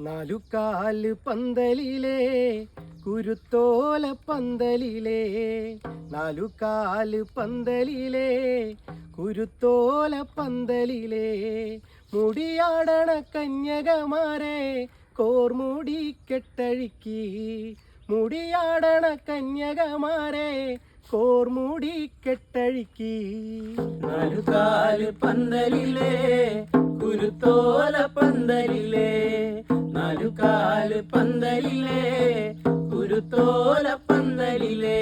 നാലുകാൽ പന്തലിലേ കുരുത്തോല പന്തലിലേ. നാലുകാൽ പന്തലിലേ കുരുത്തോല പന്തലിലേ. മുടിയാടണ കന്യകമാരെ കോർമുടി കെട്ടഴിക്കി. മുടിയാടണ കന്യകമാരെ കോർമുടി കെട്ടഴിക്കി. നാലുകാൽ പന്തലിലെ കുരുത്തോല പന്തലിലെ നാലുകാൽ പന്തലിലെ കുരുത്തോല പന്തലിലെ.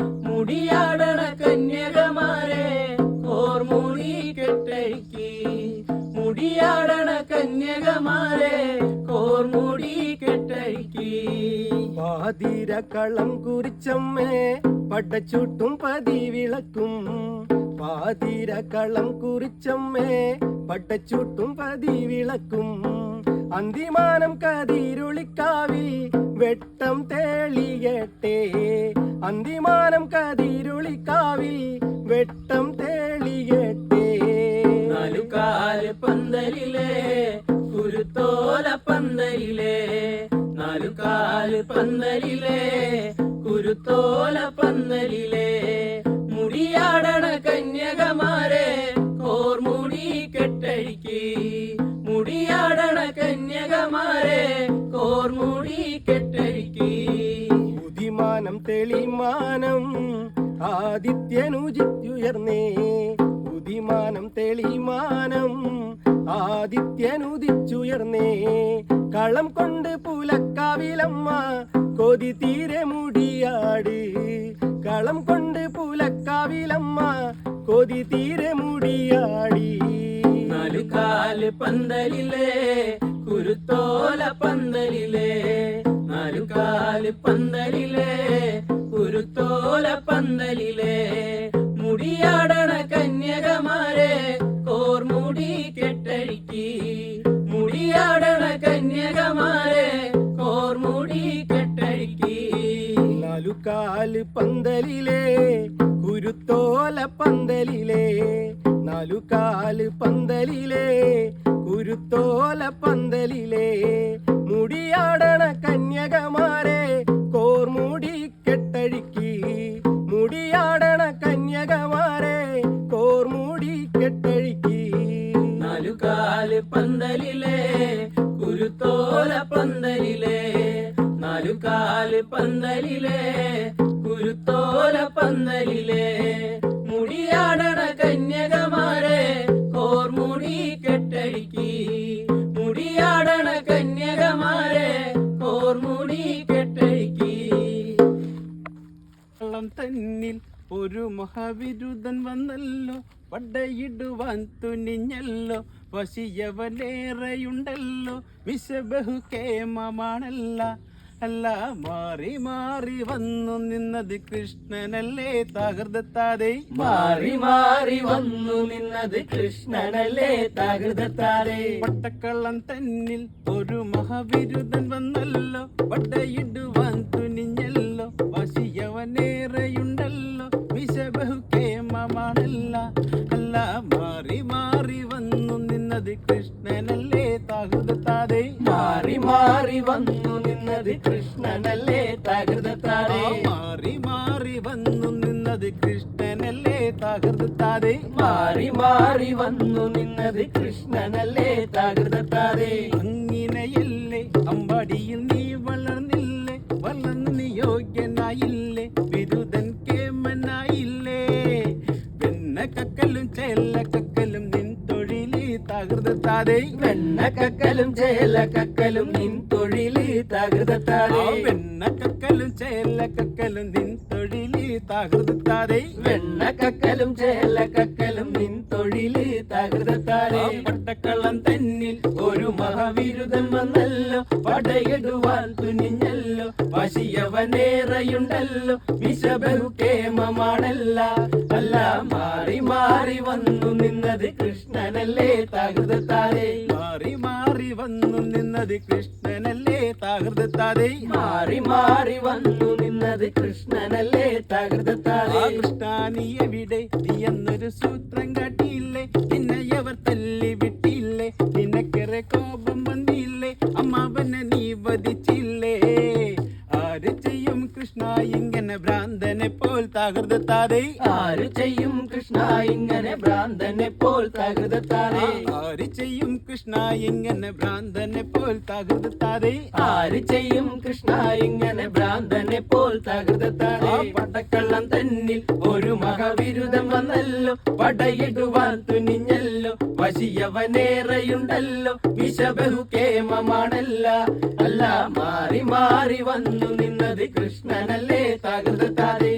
മുടിയാടണ കന്യകമാരെ കോർമുടി കെട്ടഴിക്കി. മുടിയാടണ കന്യകമാരെ കോർമുടി കെട്ടഴിക്കി. പാതിര കളം കുറിച്ചമ്മേ പടച്ചൂട്ടും പതിവിളക്കും. പാതിര കളം കുറിച്ചമ്മേ പടച്ചൂട്ടും പതിവിളക്കും. അന്തിമാനം കതിരുളിക്കാവിൽ വെട്ടം തേളിയട്ടെ. അന്തിമാനം കതിരുളിക്കാവിൽ വെട്ടം തേളിയട്ടെ. പന്തലിലെ കുരുത്തോല പന്തലിലെ. നാലുകാൽ പന്തലിലെ കുരുത്തോല പന്തലിലെ. കെട്ടഴിക്കി മുടിയാടണ കന്യകമാരെ കോർമുടി കെട്ടഴിക്കി ഉദിമാനം തെളിമാനം ആദിത്യനുദിച്ചുയർന്നേ ഉദിമാനം തെളിമാനം ആദിത്യനുദിച്ചുയർന്നേ കളം കൊണ്ട് പുലക്കാവിലമ്മ കൊതി തീരെ മുടിയാട്. കളം കൊണ്ട് പുലക്കാവിലമ്മ കൊതി തീരെ മുടിയാടി. നാലുകാൽ പന്തലിലേ കുരുത്തോല പന്തലിലേ. നാലു നാലുകാൽ പന്തലിലേ കുരുത്തോല പന്തലിലേ. മുടിയാടണ കന്യകമാരെ കോർമുടി കെട്ടഴിക്കി. മുടിയാടണ കന്യകമാരെ കോർമുടി കെട്ടഴിക്കി. നാലുകാൽ പന്തലിലേ കുരുത്തോല പന്തലിലെ. നാലുകാൽ പന്തലിലേ കുരുത്തോല പന്തലിലേ മുടിയാടണ കന്യകമാരെ കോർമുടി കെട്ടഴുക്കി. മുടിയാടണ കന്യകമാരെ കോർമുടി കെട്ടഴിക്കി. നാലുകാൽ പന്തലിലേ കുരുത്തോല പന്തലിലെ നാലുകാൽ പന്തലിലേ കുരുത്തോല പന്തലിലെ. ഒരു മഹാവിരുദ്ധൻ വന്നല്ലോ പടയിടുവാൻ തുനിഞ്ഞല്ലോ വശിയവനേറെയുണ്ടല്ലോ വിശബഹു കേമമാണല്ല അല്ല മാറി മാറി വന്നു നിന്നത് കൃഷ്ണനല്ലേ താകൃതത്താതെ. മാറി മാറി വന്നു നിന്നത് കൃഷ്ണനല്ലേ താകൃതത്താതെ. പട്ടക്കള്ളം തന്നിൽ ഒരു മഹാവിരുദ്ധൻ വന്നല്ലോ പടയിടുവാൻ തുനിഞ്ഞല്ലോ വശിയവനേറെയുണ്ടല്ലോ കൃഷ്ണനല്ലേ തകർത്താതെ മാറി മാറി വന്നു നിന്നത് കൃഷ്ണനല്ലേ തകർത്താതെ മാറി മാറി വന്നു നിന്നത് കൃഷ്ണനല്ലേ തകർത്താതെ അങ്ങനെയല്ലേ അമ്പാടിയിൽ നീ വളർന്നില്ലേ? വളർന്ന് നീ യോഗ്യനായില്ലേ? ബിരുദൻ കേമനായില്ലേ? പിന്നെ കക്കലും ചെല്ല കക്കലും നിൻ തൊഴിലി തകർത്താതെ ചെല്ല ചേലക്കക്കലും നിൻ തൊഴിൽ തകൃതത്താരെ വെണ്ണ കക്കലും ചേല കക്കലും നിൻ തൊഴിലി തകർത്താതെ വെണ്ണക്കക്കലും ചേലക്കക്കലും നിൻ തൊഴിലി തകൃതത്താരെ പട്ടക്കള്ളം തന്നിൽ ഒരു മഹാവിരുദ്ധൻ വന്നല്ലോ. പടയിടുവാൻ തുനിഞ്ഞല്ലോ. വശിയവനേറെയുണ്ടല്ലോ. വിശബഹുക്കേമമാണല്ല അല്ല മാറി മാറി വന്നു നിന്നത് കൃഷ്ണനല്ലേ താകൃതത്താരെ മാറി മാറി വന്നു നിന്നത് തകർത്താതെ മാറി വന്നു നിന്നത് കൃഷ്ണനല്ലേ? തകൃതത്താലേ. കൃഷ്ണ നീ എവിടെ നീ എന്നൊരു സൂത്രം കാട്ടിയില്ലേ? നിന്നെ അവർ തല്ലി ഇങ്ങനെ ഭ്രാന്തനെ പോൽ തകർത്താതെ ആര് ചെയ്യും കൃഷ്ണ ഇങ്ങനെ ഭ്രാന്തനെ പോൽ തകൃതത്താതെ ആര് ചെയ്യും കൃഷ്ണ ഇങ്ങനെ ഭ്രാന്തനെ പോൽ തകർത്താതെ ആര് ചെയ്യും കൃഷ്ണ ഇങ്ങനെ ഭ്രാന്തനെ പോൽ തകൃതത്താതെ പടക്കള്ളം തന്നിൽ ഒരു മഹാവിരുദ്ധം വന്നല്ലോ. പടയിടുവാൻ തുനിഞ്ഞല്ലോ. വശിയവനേറെയുണ്ടല്ലോ വിഷബഹുക്കേമമാണല്ല അല്ല മാറി മാറി വന്നു നിന്നത് കൃഷ്ണനല്ലേ. തകൃതത്താതെ